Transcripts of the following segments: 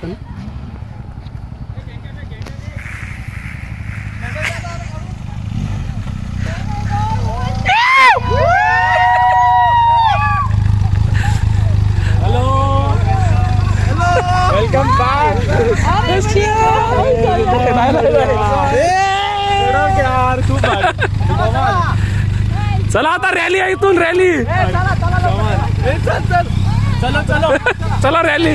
आपण. Hello welcome चला आता रॅली आहे इथून रॅली. चलो चलो चला. रॅली.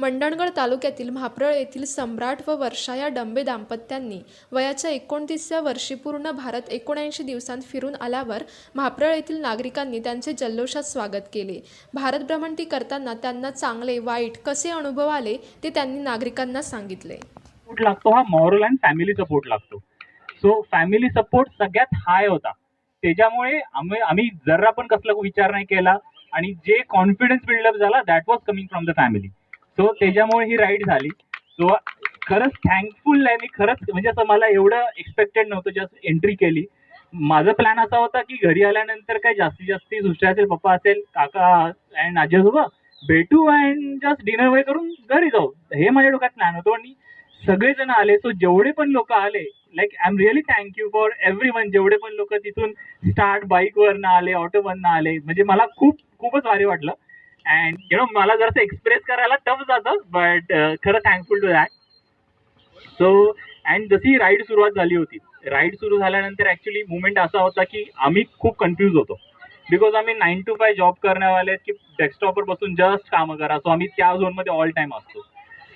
मंडणगड तालुक्यातील म्हाप्रळ येथील सम्राट व वर्षा या डंबे दाम्पत्यांनी वयाच्या एकोणतीसव्या वर्षी पूर्ण भारत एकोणऐंशी दिवसांत फिरून आल्यावर म्हाप्रळ येथील नागरिकांनी त्यांचे जल्लोषात स्वागत केले. भारत भ्रमंती करताना त्यांना चांगले वाईट कसे अनुभव आले ते त्यांनी नागरिकांना सांगितले. सपोर्ट लागतो हा मॉरल अँड फॅमिली सपोर्ट लागतो. सो फॅमिली सपोर्ट सगळ्यात हाय होता. त्याच्यामुळे आम्ही आम्ही जरा पण कसला विचार नाही केला आणि जे कॉन्फिडन्स बिल्डअप झाला that was coming from the family so त्याच्यामुळे ही राईड झाली. सो खरंच थँकफुल आहे मी. खरंच म्हणजे असं मला एवढं एक्सपेक्टेड नव्हतं जस्ट एंट्री केली. माझा प्लॅन असा होता की घरी आल्यानंतर काय जास्तीत जास्त दुसऱ्या असेल पप्पा असेल काका अँड आजोबा भेटू अँड जस्ट डिनर वगैरे करून घरी जाऊ. हे माझ्या डोक्यात प्लॅन होतो. आणि सगळेजण आले. सो जेवढे पण लोक आले like I am really thank you for everyone जेवढे पण लोक तिथून स्टार्ट बाईकवरनं आले ऑटोवरनं आले म्हणजे मला खूप खूपच भारी वाटलं. अँड यु नो मला जरासं एक्सप्रेस करायला टफ जातं बट uh, खरं thankful to that so and जशी राईड सुरुवात झाली होती राईड सुरू झाल्यानंतर ॲक्च्युली मुवमेंट असा होता की आम्ही खूप कन्फ्यूज होतो. बिकॉज आम्ही नाईन टू फाय जॉब करण्यावाले की डेस्कटॉपवर बसून जस्ट कामं करा. सो आम्ही त्या झोनमध्ये ऑल टाईम असतो.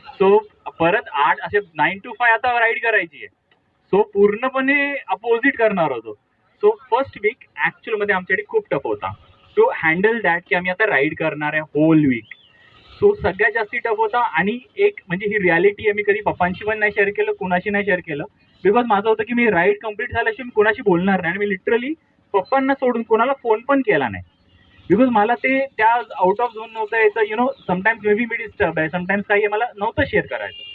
सो परत आठ असे नाईन टू फाय आता राईड करायची आहे. सो पूर्णपणे अपोजिट करणार होतो. सो फर्स्ट वीक ॲक्च्युअलमध्ये आमच्यासाठी खूप टफ होता. टू हँडल दॅट की आम्ही आता राईड करणार आहे होल वीक सो सगळ्यात जास्ती टफ होता आणि एक म्हणजे ही रियालिटी आहे मी कधी पप्पांशी पण नाही शेअर केलं कुणाशी नाही शेअर केलं. बिकॉज माझं होतं की मी राईड कंप्लीट झाल्याशिवाय मी कुणाशी बोलणार नाही आणि मी लिटरली पप्पांना सोडून कोणाला फोन पण केला नाही. बिकॉज मला ते त्या आउट ऑफ झोन नव्हतं यायचं you know sometimes maybe मी डिस्टर्ब आहे समटाईम्स काही मला नव्हतं शेअर करायचं.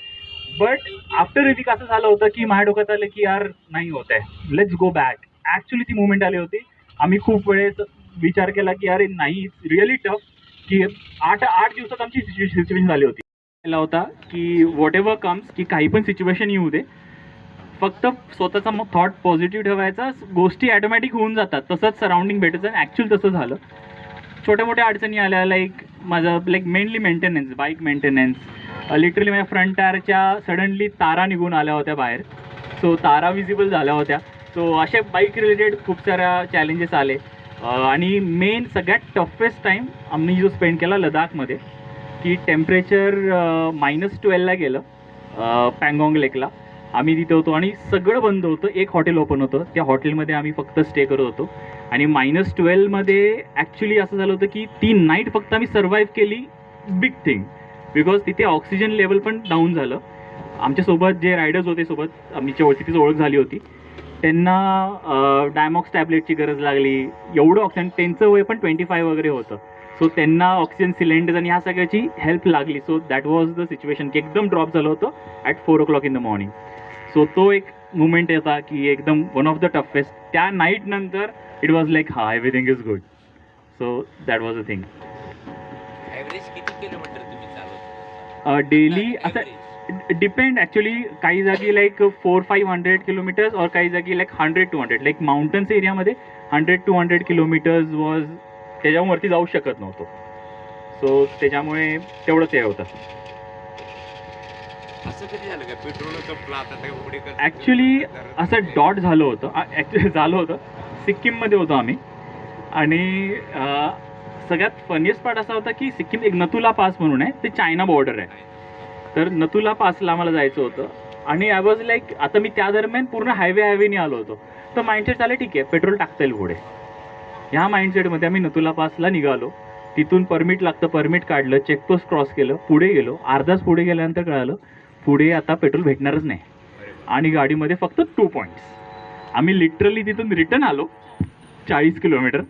बट आफ्टर वीक असं झालं होतं की माझ्या डोक्यात आलं की यार नाही होत आहे. लेट्स गो बॅक ॲक्च्युली ती मुवमेंट आली होती. आम्ही खूप वेळेस विचार केला की अरे नाही रिअली टफ की आठ आठ दिवसात आमची सिच्युएशन झाली होती. केला होता की वॉट एव्हर कम्स की काही पण सिच्युएशन येऊ दे. फक्त स्वतःचा मग थॉट पॉझिटिव्ह ठेवायचा गोष्टी ॲटोमॅटिक होऊन जातात. तसंच सराउंडिंग भेटायचं आणि ॲक्च्युअल तसं झालं. छोट्या मोठ्या अडचणी आल्या लाईक माझं like mainly maintenance bike maintenance literally माझ्या फ्रंट टायरच्या सडनली तारा निघून आल्या होत्या बाहेर. सो तारा विजिबल झाल्या होत्या. सो अशा बाईक रिलेटेड खूप साऱ्या चॅलेंजेस आले. आणि मेन सगळ्यात टफेस्ट टाईम आम्ही जो स्पेंड केला लडाखमध्ये की टेम्परेचर मायनस ट्वेल्वला गेलं पँगॉंग लेकला आम्ही तिथे होतो आणि सगळं बंद होतं. एक हॉटेल ओपन होतं. त्या हॉटेलमध्ये आम्ही फक्त स्टे करत होतो. आणि मायनस ट्वेल्वमध्ये ॲक्च्युली असं झालं होतं की ती नाईट फक्त आम्ही सर्वाईव्ह केली बिग थिंग बिकॉज तिथे ऑक्सिजन लेवल पण डाऊन झालं. आमच्यासोबत जे रायडर्स होते सोबत आमच्या ओळखीची ओळख झाली होती. त्यांना डायमॉक्स टॅबलेटची गरज लागली. एवढं ऑक्सिजन त्यांचं वय पण ट्वेंटी फाय वगैरे होतं. सो त्यांना ऑक्सिजन सिलेंडर्स आणि ह्या सगळ्याची हेल्प लागली. So that was the situation की एकदम ड्रॉप झालं होतं at four o'clock in the morning so तो एक मुवमेंट होता की एकदम वन ऑफ द टफेस्ट त्या नाईट नंतर इट वॉज लाईक हा everything is good so that was a thing daily असं डिपेंड ॲक्च्युली काही जागी like four five hundred kilometres और काही जागी like hundred two hundred like mountains एरियामध्ये hundred two hundred kilometres was त्याच्यावरती जाऊ शकत नव्हतो. सो त्याच्यामुळे तेवढंच हे होतं. ॲक्च्युली असं डॉट झालं होतं. ॲक्च्युली झालं होतं. सिक्कीममध्ये होतो आम्ही. आणि सगळ्यात फनियस्ट पार्ट असा होता की सिक्कीम एक नथुला पास म्हणून आहे. ते चायना बॉर्डर आहे. तर नथुला पासला आम्हाला जायचं होतं. आणि आय वॉज लाईक आता मी त्या दरम्यान पूर्ण हायवे हायवेने आलो होतो. तर माइंडसेट झालं ठीक आहे पेट्रोल टाकता येईल पुढे ह्या माइंडसेटमध्ये आम्ही नथुला पासला निघालो. तिथून परमिट लागतं परमिट काढलं चेकपोस्ट क्रॉस केलं पुढे गेलो. अर्धाच पुढे गेल्यानंतर कळालं पुढे आता पेट्रोल भेटणारच नाही. आणि गाडीमध्ये फक्त टू पॉईंट्स आम्ही लिटरली तिथून रिटर्न आलो चाळीस किलोमीटर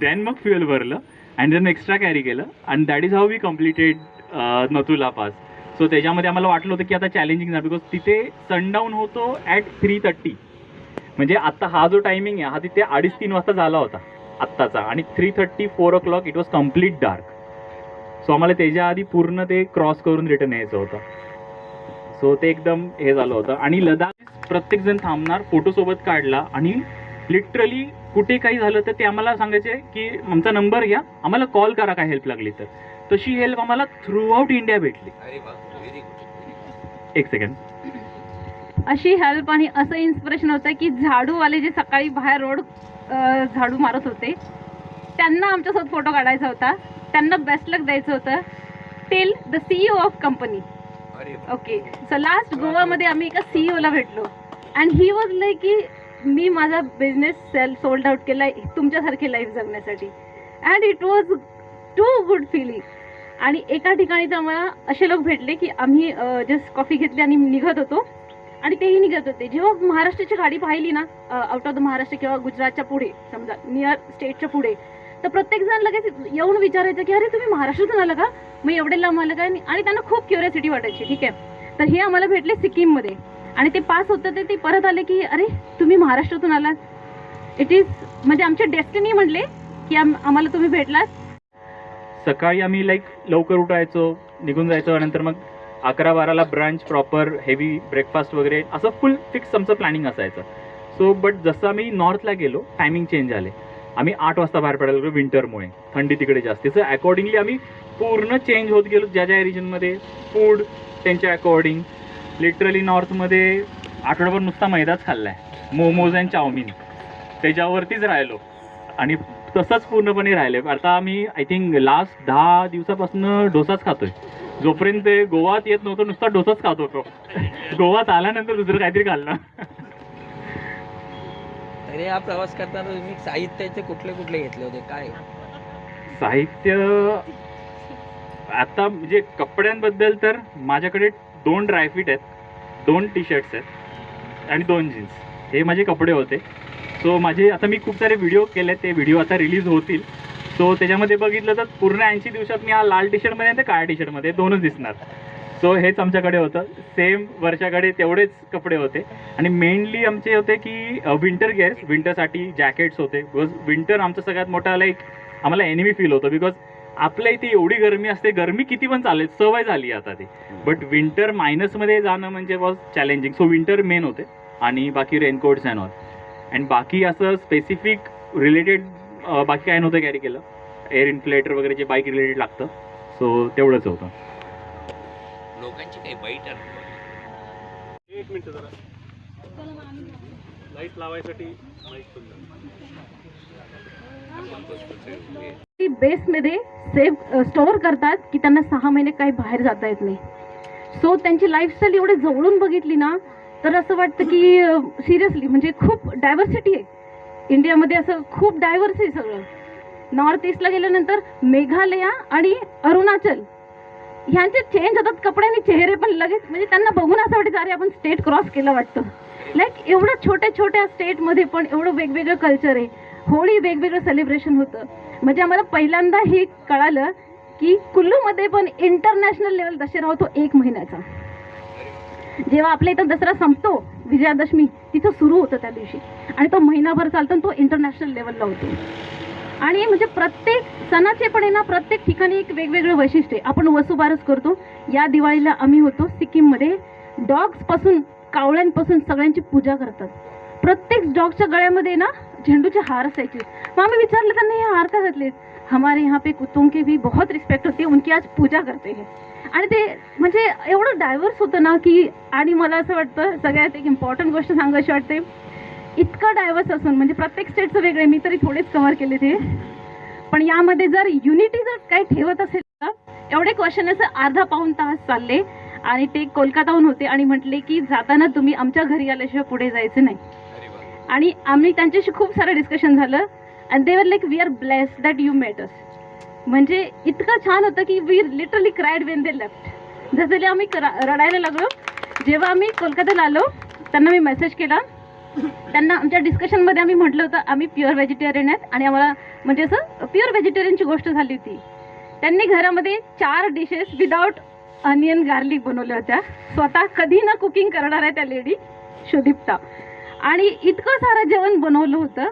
देन मग फ्युएल भरलं अँड देन एक्स्ट्रा कॅरी केलं. And that is how we completed Nathula pass. So त्याच्यामध्ये आम्हाला वाटलं होतं की आता चॅलेंजिंग झालं बिकॉज तिथे सनडाऊन होतो ॲट थ्री थर्टी म्हणजे आता हा जो टायमिंग आहे हा तिथे अडीच तीन वाजता झाला होता आत्ताचा. आणि three thirty four o'clock it was complete dark so आम्हाला त्याच्या आधी पूर्ण ते क्रॉस करून रिटर्न यायचं होतं. सो ते एकदम हे झालं होतं. आणि लडाख प्रत्येकजण थांबणार फोटो सोबत काढला. आणि लिटरली कुठे काही झालं तर ते आम्हाला सांगायचे की आमचा नंबर घ्या. आम्हाला कॉल करा काय हेल्प लागली तर. तशी हेल्प आम्हाला थ्रू आउट इंडिया भेटली एक सेकंड अशी हेल्प आणि असं इन्स्पिरेशन होतं की झाडूवाले जे सकाळी बाहेर रोड झाडू मारत होते त्यांना आमच्यासोबत फोटो काढायचा होता. त्यांना बेस्ट लक द्यायचं होतं. Till the CEO of company okay so last गोवामध्ये आम्ही एका सीईओला भेटलो. अँड ही वॉज लाईक की मी माझा बिझनेस सेल सोल्ड आउट केला तुमच्यासारखी लाईफ जगण्यासाठी. And it was too good feeling आणि एका ठिकाणी तर आम्हाला असे लोक भेटले की आम्ही जस्ट कॉफी घेतली आणि निघत होतो. आणि तेही निघत होते. जेव्हा महाराष्ट्राची गाडी पाहिली ना आउट ऑफ द महाराष्ट्र किंवा गुजरातच्या पुढे समजा नियर स्टेटच्या पुढे तर प्रत्येक जण लगेच येऊन विचारायचं की अरे तुम्ही महाराष्ट्रातून आलं का? मग एवढे लांब आलं का? आणि त्यांना खूप क्युरियोसिटी वाटायची ठीक आहे? तर हे आम्हाला भेटले सिक्कीममध्ये. आणि ते पास होतं ते ते परत आले की अरे तुम्ही महाराष्ट्रातून आलात. इट इज म्हणजे आमचे डेस्टिनी म्हणले की आम आम्हाला तुम्ही भेटलात. सकाळी आम्ही लाईक लवकर उठायचो निघून जायचो नंतर मग अकरा बाराला ब्रांच प्रॉपर हेवी ब्रेकफास्ट वगैरे असं फुल फिक्स आमचं प्लॅनिंग असायचं. सो बट जसं आम्ही नॉर्थला गेलो टायमिंग चेंज झाले. आम्ही आठ वाजता बाहेर पडायला लागलो विंटरमुळे थंडी तिकडे जास्त. सो अकॉर्डिंगली आम्ही पूर्ण चेंज होत गेलो. ज्या ज्या रिजनमध्ये फूड त्यांच्या अकॉर्डिंग लिटरली नॉर्थमध्ये आठवड्याभर नुसता मैदाच खाल्ला आहे मोमोज अँड चाऊमिन त्याच्यावरतीच राहिलो. आणि तसंच पूर्णपणे राहिले. आता आम्ही आय थिंक लास्ट दहा दिवसापासून डोसाच खातोय. जोपर्यंत ते गोवात येत नव्हतं नुसता डोसाच खात होतो. गोवात आल्यानंतर दुसरं काहीतरी खाल्लं. तरी हा प्रवास करताना तुम्ही साहित्याचे कुठले कुठले घेतले होते? काय? साहित्य आता म्हणजे कपड्यांबद्दल तर माझ्याकडे दोन ड्रायफिट आहेत दोन टी शर्ट्स आहेत आणि दोन जीन्स हे माझे कपडे होते. सो माझे आता मी खूप सारे व्हिडिओ केले ते व्हिडिओ आता रिलीज होतील. सो त्याच्यामध्ये बघितलं तर पूर्ण ऐंशी दिवसात मी हा लाल टी शर्टमध्ये आणि ते काळ्या टी शर्टमध्ये दोनच दिसणार. सो हेच आमच्याकडे होतं. सेम वर्षाकडे तेवढेच कपडे होते. आणि मेनली आमचे होते की विंटर गेअर्स विंटरसाठी जॅकेट्स होते. बिकॉज विंटर आमचं सगळ्यात मोठा लाईक आम्हाला एनिमी फील होतं. बिकॉज आपल्या इथे एवढी गरमी असते गरमी किती पण चालेल सवय झाली आता ती. बट विंटर मायनसमध्ये जाणं म्हणजे was challenging so winter main होते. आणि बाकी रेनकोट्स अँड ऑल अँड बाकी असं स्पेसिफिक रिलेटेड बाकी काय नव्हतं कॅरी केलं. एअर इन्फ्लेटर वगैरे जे बाईक रिलेटेड लागतं. सो तेवढंच होतं. लोकांची काही वाईट एक मिनिट जरा. लाइट लावायसाठी बेसमध्ये सेफ स्टोअर करतात की त्यांना सहा महिने काही बाहेर जाता येत नाही. सो त्यांची लाईफस्टाईल एवढे जवळून बघितली ना तर असं वाटतं की सिरियसली म्हणजे खूप डायव्हर्सिटी आहे. इंडियामध्ये असं खूप डायव्हर्स आहे सगळं. नॉर्थ ईस्टला गेल्यानंतर मेघालया आणि अरुणाचल. ह्यांचे चेंज होतात कपडे आणि चेहरे पण लगेच म्हणजे त्यांना बघून असं वाटतं अरे आपण स्टेट क्रॉस केलं वाटतं. लाईक एवढं छोट्या छोट्या स्टेटमध्ये पण एवढं वेगवेगळं कल्चर आहे. होळी वेगवेगळं सेलिब्रेशन होतं. म्हणजे आम्हाला पहिल्यांदा हे कळालं की कुल्लूमध्ये पण इंटरनॅशनल लेवल दशेरा होतो एक महिन्याचा. जेव्हा आपल्या इथं दसरा संपतो विजयादशमी तिथं सुरू होतं त्या दिवशी. आणि तो महिनाभर चालतो तो इंटरनॅशनल लेवलला होतो. आणि म्हणजे प्रत्येक सणाचे पण आहे ना प्रत्येक ठिकाणी एक वेगवेगळं वैशिष्ट्य आहे. आपण वसुबारस करतो. या दिवाळीला आम्ही होतो. सिक्कीममध्ये डॉग्सपासून कावळ्यांपासून सगळ्यांची पूजा करतात. प्रत्येक डॉगच्या गळ्यामध्ये ना झेंडूचे हार असायचे. मग आम्ही विचारलं त्यांना हे हार का घातले हमारे यहाँ पे कुत्तों के भी बहुत रिस्पेक्ट होती उनकी आज पूजा करते हैं. आणि ते म्हणजे एवढं डायव्हर्स होतं ना की आणि मला असं वाटतं सगळ्यात एक इम्पॉर्टंट गोष्ट सांगायची वाटते इतकं डायव्हर्स असून म्हणजे प्रत्येक स्टेटचं वेगळं. मी तरी थोडेच कव्हर केले ते. पण यामध्ये जर युनिटी जर काही ठेवत असेल ना एवढे क्वेश्चन असं अर्धा पाऊन तास चालले आणि ते कोलकाताहून होते आणि म्हटले की जाताना तुम्ही आमच्या घरी आल्याशिवाय पुढे जायचं नाही. आणि आम्ही त्यांच्याशी खूप सारं डिस्कशन झालं and they were like we are bless that you met us म्हणजे इतकं छान होतं की we literally cried when they left जसं आम्ही करा- रडायला लागलो. जेव्हा आम्ही कोलकात्याला आलो त्यांना मी मेसेज केला. त्यांना आमच्या डिस्कशनमध्ये आम्ही म्हटलं होतं आम्ही प्युअर व्हेजिटेरियन आहेत. आणि आम्हाला म्हणजे असं प्युअर व्हेजिटेरियनची गोष्ट झाली होती. त्यांनी घरामध्ये चार डिशेस विदाऊट अनियन गार्लिक बनवल्या होत्या. स्वतः कधी ना कुकिंग करणार आहे त्या लेडी सुदीप्ता. आणि इतकं सारं जेवण बनवलं होतं.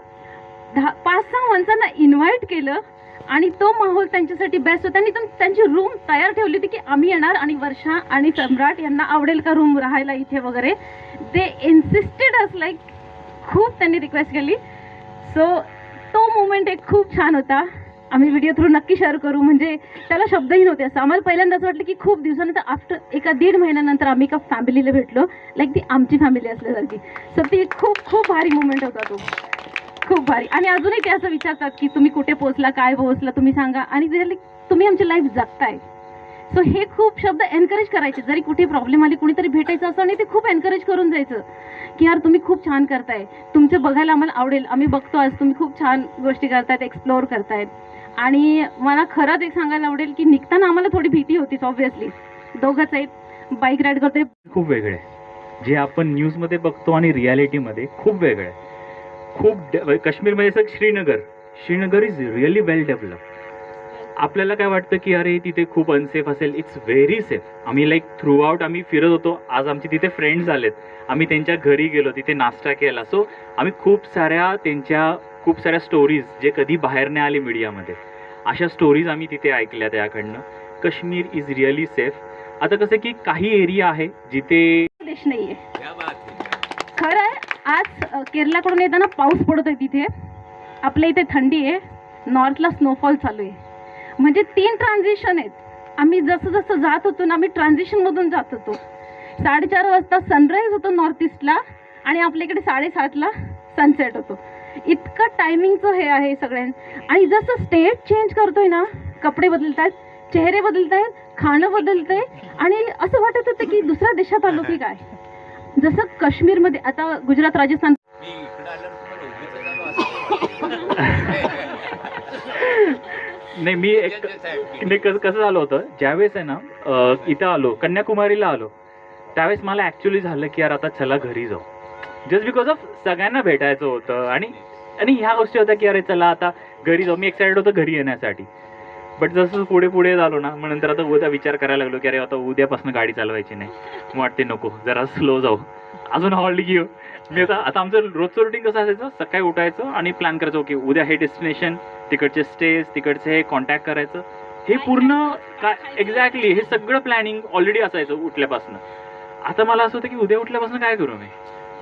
दहा पाच सहा माणसांना इन्व्हाइट केलं. आणि तो माहोल त्यांच्यासाठी बेस्ट होता. आणि त्यांची रूम तयार ठेवली होती की आम्ही येणार आणि वर्षा आणि सम्राट यांना आवडेल का रूम राहायला इथे वगैरे. दे इन्सिस्टेड अस लाईक खूप त्यांनी रिक्वेस्ट केली. सो तो मुमेंट एक खूप छान होता. आम्ही व्हिडिओ थ्रू नक्की शेअर करू. म्हणजे त्याला शब्दही नव्हते असं. आम्हाला पहिल्यांदा असं वाटलं की खूप दिवसानंतर आफ्टर एका दीड महिन्यानंतर आम्ही एका फॅमिलीला भेटलो. लाईक ती आमची फॅमिली असल्यासारखी. सो ती खूप खूप भारी मुमेंट होता तो. खूप भारी. आणि अजूनही ते असं विचारतात की तुम्ही कुठे पोहोचला काय पोहोचला तुम्ही सांगा. आणि तुम्ही आमची लाईफ जगताय. सो हे खूप शब्द एनकरेज करायचे. जरी कुठे प्रॉब्लेम आली कुणीतरी भेटायचं असं आणि ते खूप एनकरेज करून जायचं. की यार तुम्ही खूप छान करताय. तुमचं बघायला आम्हाला आवडेल. आम्ही बघतो आज तुम्ही खूप छान गोष्टी करतायत एक्सप्लोअर करतायत. आणि मला खरंच एक सांगायला आवडेल की निघताना आम्हाला थोडी भीती होतीच ऑब्व्हियसली दोघंच आहेत. बाईक राईड करतोय. खूप वेगळे. जे आपण न्यूजमध्ये बघतो आणि रियालिटीमध्ये खूप वेगळं. आहे. खूप काश्मीरमध्ये असं Srinagar. Srinagar is really well develop आपल्याला काय वाटतं की अरे तिथे खूप अनसेफ असेल? इट्स व्हेरी सेफ आम्ही लाईक थ्रू आउट आम्ही फिरत होतो. आज आमचे तिथे फ्रेंड्स आलेत. आम्ही त्यांच्या घरी गेलो तिथे नाश्ता केला. सो आम्ही खूप साऱ्या त्यांच्या खूप साऱ्या स्टोरीज जे कधी बाहेर नाही आले मीडियामध्ये अशा स्टोरीज आम्ही तिथे ऐकल्या त्याकडनं. काश्मीर इज रिअली सेफ आता कसं की काही एरिया आहे जिथे देश नाहीये. क्या बात खरं आहे आज केरलाकडून येताना पाऊस पडत आहे तिथे. आपल्या इथे थंडी आहे. नॉर्थला स्नोफॉल चालू आहे. म्हणजे तीन ट्रान्झिशन आहेत. आम्ही जसं जसं जात होतो ना आम्ही ट्रान्झिशनमधून जात होतो. साडेचार वाजता सनराईज होतो नॉर्थ ईस्टला आणि आपल्या इकडे साडेसातला सनसेट होतो. इतकं टायमिंगचं हे आहे सगळ्यां आणि जसं स्टेट चेंज करतोय ना कपडे बदलत आहेत चेहरे बदलत आहेत खाणं बदलतंय आणि असं वाटत होतं की दुसऱ्या देशात आलो की काय? जसं काश्मीरमध्ये आता गुजरात राजस्थान नाही. मी एक नाही कसं कसं झालं होतं ज्यावेळेस आहे ना अं, इथं आलो कन्याकुमारीला आलो त्यावेळेस मला ॲक्च्युली झालं की यार आता चला घरी जाऊ. जस्ट बिकॉज ऑफ सगळ्यांना भेटायचं होतं आणि आणि ह्या गोष्टी होत्या की अरे चला आता घरी जाऊ. मी एक्साइटेड होतो घरी येण्यासाठी. बट जसं पुढे पुढे झालो ना मग नंतर आता उद्या विचार करायला लागलो की अरे आता उद्यापासून गाडी चालवायची नाही. मग वाटते नको जरा स्लो जाऊ. अजून हॉल्ड घेऊ मी आता आता आमचं रोजचं रुटीन कसं असायचं? सकाळी उठायचं आणि प्लॅन करायचं ओके उद्या हे डेस्टिनेशन तिकडचे स्टेज तिकडचे हे कॉन्टॅक्ट करायचं. हे पूर्ण काय एक्झॅक्टली हे सगळं प्लॅनिंग ऑलरेडी असायचं उठल्यापासून. आता मला असं होतं की उद्या उठल्यापासून काय करू मी?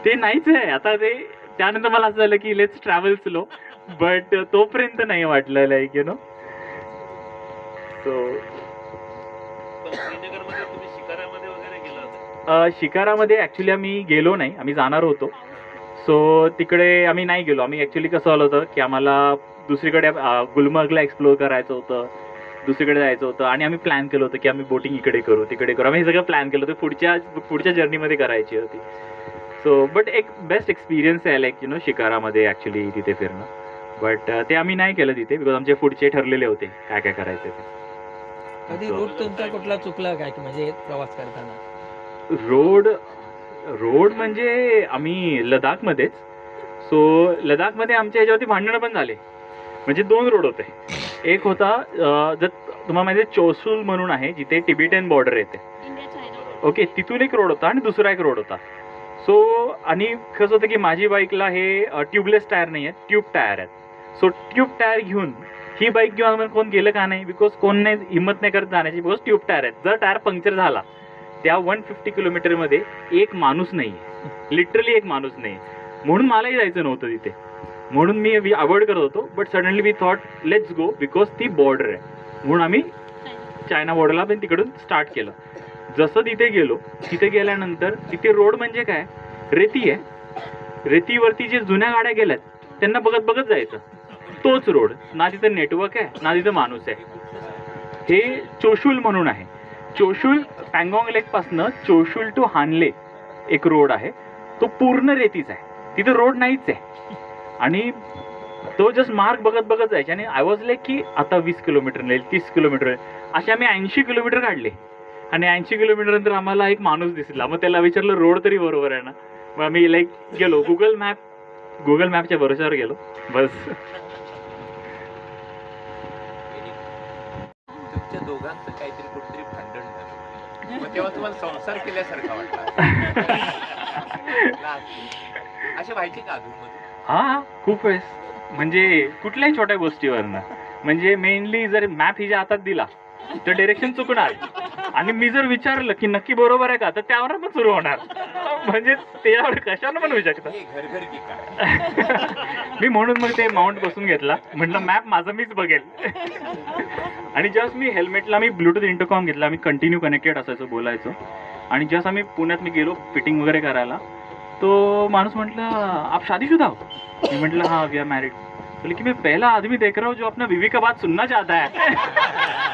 ते नाहीच आहे. आता ते त्यानंतर मला असं झालं की लेट्स ट्रॅव्हल स्लो बट तोपर्यंत नाही वाटलं लाईक यु नो सो शिकारामध्ये ॲक्च्युली आम्ही गेलो नाही. आम्ही जाणार होतो. सो तिकडे आम्ही नाही गेलो. आम्ही ॲक्च्युली कसं झालं होतं की आम्हाला दुसरीकडे गुलमर्गला एक्सप्लोअर करायचं होतं. दुसरीकडे जायचं होतं. आणि आम्ही प्लॅन केलं होतं की आम्ही बोटिंग इकडे करू तिकडे करू. आम्ही हे सगळं प्लॅन केलं होतं. पुढच्या पुढच्या जर्नीमध्ये करायची होती. सो बट एक बेस्ट एक्सपिरियन्स आहे लाईक यु नो शिकारामध्ये ॲक्च्युली तिथे फिरणं. बट ते आम्ही नाही केलं तिथे बिकॉज आमचे पुढचे ठरलेले होते काय काय करायचे ते. कधी रूट तुमचा कुठला चुकला काय? की म्हणजे प्रवास करताना? रोड रोड म्हणजे आम्ही लडाखमध्येच सो लडाखमध्ये आमच्या ह्याच्यावरती भांडणं पण झाले. म्हणजे दोन रोड होते. एक होता जर तुम्हाला माहिती चोसूल म्हणून आहे जिथे टिबिटन बॉर्डर येते. ओके तिथून एक रोड होता आणि दुसरा एक रोड होता. सो आणि कसं होतं की माझी बाईकला हे ट्यूबलेस टायर नाही आहेत ट्यूब टायर आहेत. सो ट्यूब टायर घेऊन ही बाईक घेऊन कोण गेलं का नाही? बिकॉज कोण नाही हिंमत नाही करत जाण्याची. बिकॉज ट्यूब टायर आहेत. जर टायर पंक्चर झाला त्या वन फिफ्टी किलोमीटरमध्ये एक माणूस नाही लिटरली एक माणूस नाही म्हणून मलाही जायचं नव्हतं तिथे. म्हणून मी अवॉइड करत होतो. But suddenly we thought let's go because ती बॉर्डर आहे. म्हणून आम्ही चायना बॉर्डरला पण तिकडून स्टार्ट केलं. जसं तिथे गेलो तिथे गेल्यानंतर तिथे रोड म्हणजे काय? रेती आहे. रेतीवरती जे जुन्या गाड्या गेल्यात त्यांना बघत बघत जायचं. तोच रोड ना तिथं नेटवर्क आहे ना तिथं माणूस आहे. हे चोशूल म्हणून आहे. चोशूल पँगॉंग लेकपासनं चोशूल टू हानले एक रोड आहे. तो पूर्ण रेतीचा आहे. तिथं रोड नाहीच आहे. आणि तो जस्ट मार्ग बघत बघत जायचे. आणि आय वॉज लाईक की आता वीस किलोमीटर नेल तीस किलोमीटर असे आम्ही ऐंशी किलोमीटर काढले. आणि ऐंशी किलोमीटर नंतर आम्हाला एक माणूस दिसला. मग त्याला विचारलं रोड तरी बरोबर आहे ना? मग आम्ही लाईक गेलो. गुगल मॅप गुगल मॅपच्या भरोश्यावर गेलो. बस तुमच्या दोघांचं काहीतरी कुठेतरी भांडण झालं मग तेव्हा तुम्हाला संसार केल्यासारखा वाटला. असे व्हायचे का अजून हा खूप वेळेस. म्हणजे कुठल्याही छोट्या गोष्टीवरनं. म्हणजे मेनली जर मॅप हिच्या हातात दिला तर डिरेक्शन चुकणार. आणि मी जर विचारलं की नक्की बरोबर आहे का तर त्यावर पण सुरू होणार. म्हणजे त्यावर कशानं पण काय? मी म्हणून मग ते माउंट बसून घेतला. म्हटलं मॅप माझं मीच बघेल. आणि जस्ट मी हेल्मेटला मी ब्लूटूथ इंटरकॉम घेतला मी कंटिन्यू कनेक्टेड असायचो बोलायचो. आणि जस्ट आम्ही पुण्यात मी गेलो फिटिंग वगैरे करायला तो माणूस म्हटलं आप शादीशुदा हो? मी म्हटलं हा वी आर मॅरिड बोले की मैं पहला आदमी देख रहा हूँ जो अपना बीवी का बात सुनना चाहता है.